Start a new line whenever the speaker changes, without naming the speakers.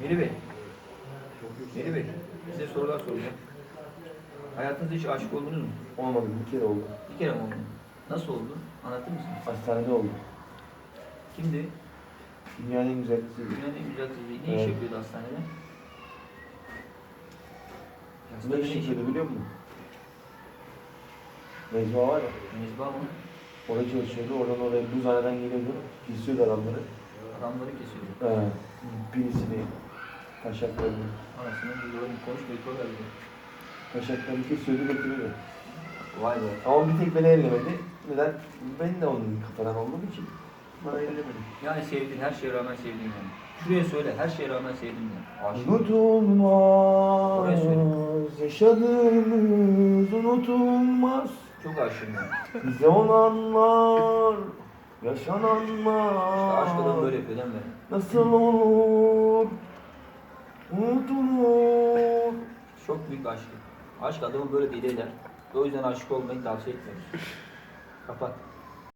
Meri Bey. Meri Bey. Size sorular soracağım. Hayatınızda hiç aşık oldunuz mu?
Olmadı bir kere oldu.
Bir kere mi oldu? Nasıl oldu? Anlatır mısınız?
Hastanede oldu.
Kimdi?
Dünyanın en güzel kızıydı.
Dünyanın en güzel kızı. Ne iş
Evet.
yapıyordu hastanede?
Ne iş
iş
yapıyordu biliyor musun? Mecbur var ya.
Mezba mı?
Orada çalışıyordu. Oradan oraya buzhaneden geliyordu. Kesiyordu adamları.
Adamları kesiyordu.
Ee, birisini taşaklarını,
Anasının videolarını konuşmayı koyar bize.
taşaklarını kesiyordu götürüyordu.
Vay be.
Ama bir tek beni ellemedi. Neden? Ben de onun kafadan olduğum için bana ellemedi.
Yani sevdiğin, her şeye rağmen sevdiğin yani. Şuraya söyle, her şeye rağmen sevdiğin yani. Aşık.
Unutulmaz,
Oraya söyle.
yaşadığımız unutulmaz.
Çok aşığım yani.
Bize olanlar, yaşananlar.
İşte aşk adamı böyle yapıyor değil mi?
Nasıl olur, unutulur.
Çok büyük aşk. Aşk adamı böyle deli eder. O yüzden aşık olmayı tavsiye etmiyoruz. Kapat.